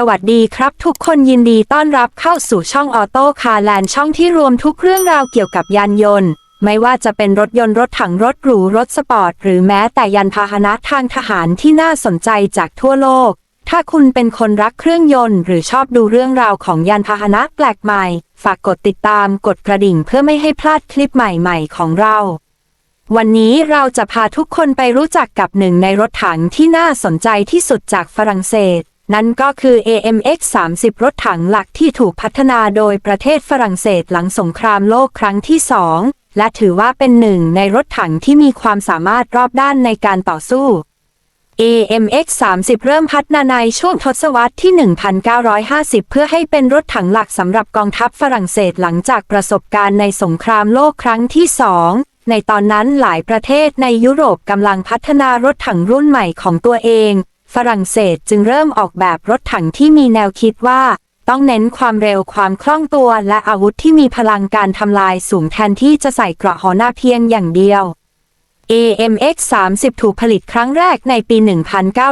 สวัสดีครับทุกคนยินดีต้อนรับเข้าสู่ช่องออโต้คาร์แลนด์ช่องที่รวมทุกเรื่องราวเกี่ยวกับยานยนต์ ไม่ว่าจะเป็นรถยนต์รถถังรถหรู รถสปอร์ต หรือแม้แต่ยานพาหนะทางทหารที่น่าสนใจจากทั่วโลก ถ้าคุณเป็นคนรักเครื่องยนต์ หรือชอบดูเรื่องราวของยานพาหนะแปลกใหม่ ฝากกดติดตามกดกระดิ่งเพื่อไม่ให้พลาดคลิปใหม่ๆ ของเราวันนี้เราจะพาทุกคนไปรู้จักกับหนึ่งในรถถังที่น่าสนใจที่สุดจากฝรั่งเศส นั่นก็คือ AMX 30 รถถังหลักที่ถูกพัฒนาโดยประเทศฝรั่งเศสหลังสงครามโลกครั้งที่สอง และถือว่าเป็นหนึ่งในรถถังที่มีความสามารถรอบด้านในการต่อสู้ AMX 30 เริ่มพัฒนาในช่วงทศวรรษที่ 1950 เพื่อให้เป็นรถถังหลักสำหรับกองทัพฝรั่งเศสหลังจากประสบการณ์ในสงครามโลกครั้งที่สอง ในตอนนั้นหลายประเทศในยุโรปกำลังพัฒนารถถังรุ่นใหม่ของตัวเอง ฝรั่งเศสจึงเริ่มออกแบบรถถังที่มีแนวคิดว่า ต้องเน้นความเร็วความคล่องตัวและอาวุธที่มีพลังการทำลายสูงแทนที่จะใส่เกราะหอหน้าเพียงอย่างเดียว AMX 30 ถูกผลิตครั้งแรกในปี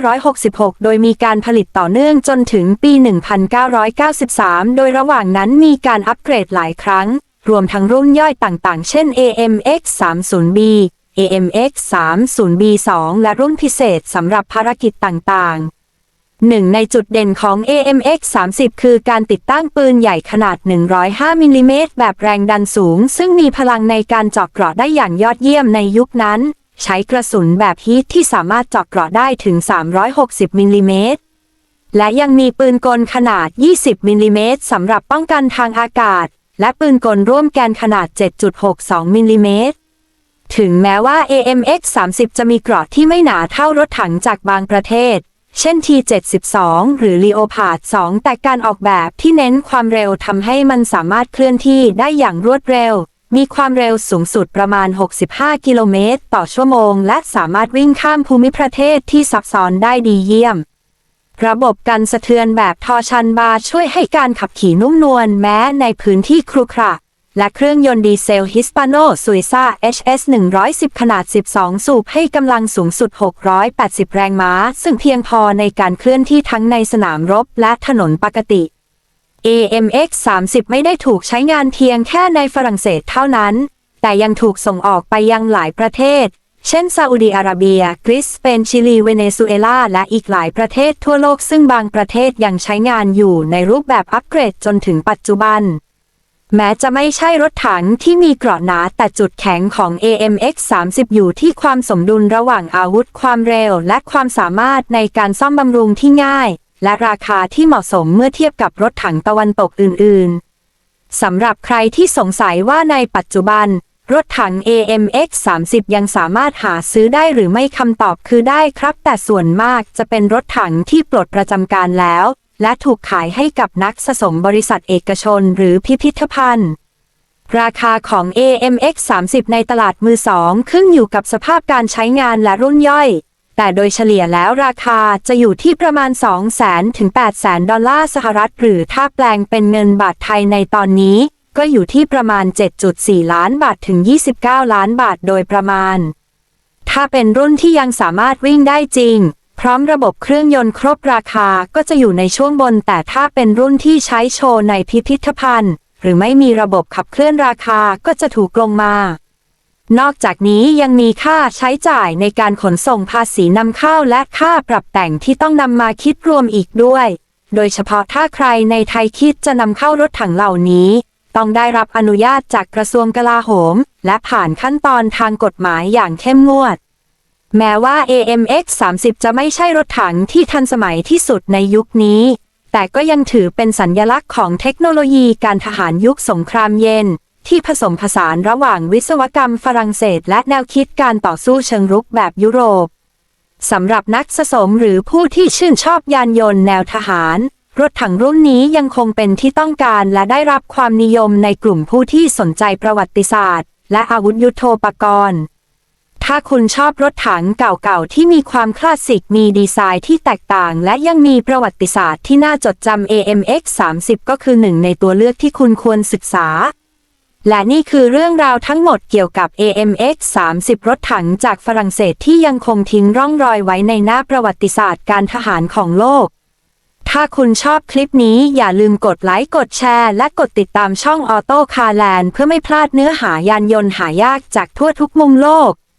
1966 โดยมีการผลิตต่อเนื่องจนถึงปี 1993 โดยระหว่างนั้นมีการอัปเกรดหลายครั้ง รวมทั้งรุ่นย่อยต่างๆ เช่น AMX 30B AMX 30B2 และรุ่นพิเศษสำหรับภารกิจต่างๆ หนึ่งในจุดเด่นของ AMX 30 คือการติดตั้งปืนใหญ่ขนาด 105มิลลิเมตรแบบแรงดันสูง ซึ่งมีพลังในการเจาะเกราะได้อย่างยอดเยี่ยมในยุคนั้น ใช้กระสุนแบบฮีทที่สามารถเจาะเกราะได้ถึง 360มิลลิเมตรและยังมีปืนกลขนาด 20 มิลลิเมตรสำหรับป้องกันทางอากาศ และปืนกลร่วมแกนขนาด 7.62 มิลลิเมตร ถึงแม้ว่า AMX 30 จะมีกราะที่ไม่หนาเท่ารถถังจากบางประเทศ เช่น T72 หรือ Leopard 2 แต่การออกแบบที่เน้นความเร็วทำให้มันสามารถเคลื่อนที่ได้อย่างรวดเร็ว มีความเร็วสูงสุดประมาณ 65 กิโลเมตร ต่อชั่วโมง และสามารถวิ่งข้ามภูมิประเทศที่ซับซ้อนได้ดีเยี่ยมระบบกันสะเทือนแบบทอชันบาช่วยให้การขับขี่นุ่มนวลแม้ในพื้นที่ครุขระ และเครื่องยนต์ดีเซลฮิสปาโนซุยซ่า HS 110 ขนาด 12 สูบให้กำลังสูงสุด 680 แรงม้า ซึ่งเพียงพอในการเคลื่อนที่ทั้งในสนามรบและถนนปกติ AMX 30 ไม่ได้ถูกใช้งานเพียงแค่ในฝรั่งเศสเท่านั้น แต่ยังถูกส่งออกไปยังหลายประเทศ เช่นซาอุดีอาระเบีย กรีซสเปน ชิลี เวเนซุเอลา และอีกหลายประเทศทั่วโลกซึ่งบางประเทศยังใช้งานอยู่ในรูปแบบอัปเกรดจนถึงปัจจุบัน แม้จะไม่ใช่รถถังที่มีเกราะหนาแต่จุดแข็งของ AMX 30 อยู่ที่ความสมดุลระหว่างอาวุธความเร็ว และความสามารถในการซ่อมบำรุงที่ง่าย และราคาที่เหมาะสมเมื่อเทียบกับรถถังตะวันตกอื่น ๆ สำหรับใครที่สงสัยว่าในปัจจุบัน รถถัง AMX 30 ยังสามารถหาซื้อได้หรือไม่คำตอบคือได้ครับ แต่ส่วนมากจะเป็นรถถังที่ปลดประจำการแล้ว และถูกขายให้กับนักสะสมบริษัทเอกชนหรือพิพิธภัณฑ์ ราคาของ AMX 30 ในตลาดมือสองขึ้นอยู่กับสภาพการใช้งานและรุ่นย่อย แต่โดยเฉลี่ยแล้วราคาจะอยู่ที่ประมาณ 200,000ถึง8 0 0 0 ดอลลาร์สหรัฐ หรือถ้าแปลงเป็นเงินบาทไทยในตอนนี้ ก็อยู่ที่ประมาณ 7.4 ล้านบาทถึง 29 ล้านบาทโดยประมาณ ถ้าเป็นรุ่นที่ยังสามารถวิ่งได้จริง ร้อมระบบเครื่องยนต์ครบราคาก็จะอยู่ในช่วงบน แต่ถ้าเป็นรุ่นที่ใช้โชว์ในพิพิธภัณฑ์ หรือไม่มีระบบขับเคลื่อนราคาก็จะถูกลงมา นอกจากนี้ยังมีค่าใช้จ่ายในการขนส่งภาษีนำเข้าและค่าปรับแต่งที่ต้องนำมาคิดรวมอีกด้วย โดยเฉพาะถ้าใครในไทยคิดจะนำเข้ารถถังเหล่านี้ ต้องได้รับอนุญาตจากกระทรวงกลาโหม และผ่านขั้นตอนทางกฎหมายอย่างเข้มงวด แม้ว่า AMX 30 จะไม่ใช่รถถังที่ทันสมัยที่สุดในยุคนี้ แต่ก็ยังถือเป็นสัญญลักษณ์ของเทคโนโลยีการทหารยุคสงครามเย็น ที่ผสมผสานระหว่างวิศวกรรมฝรั่งเศส และแนวคิดการต่อสู้เชิงรุกแบบยุโรปสำหรับนักสะสมหรือผู้ที่ชื่นชอบยานยนต์แนวทหาร รถถังรุ่นนี้ยังคงเป็นที่ต้องการและได้รับความนิยมในกลุ่มผู้ที่สนใจประวัติศาสตร์ และอาวุธยุโทโธปกรณ์ ถ้าคุณชอบรถถังเก่าๆ ที่มีความคลาสสิกมีดีไซน์ที่แตกต่าง และยังมีประวัติศาสตร์ที่น่าจดจำ AMX 30ก็คือหนึ่งในตัวเลือกที่คุณควรศึกษา และนี่คือเรื่องราวทั้งหมดเกี่ยวกับ AMX 30 รถถังจากฝรั่งเศสที่ยังคงทิ้งร่องรอยไว้ในหน้าประวัติศาสตร์การทหารของโลกถ้าคุณชอบคลิปนี้อย่าลืมกดไลค์ กดแชร์ และกดติดตามช่องออโต้คาร์แลนเพื่อไม่พลาดเนื้อหายานยนต์หายากจากทั่วทุกมุมโลก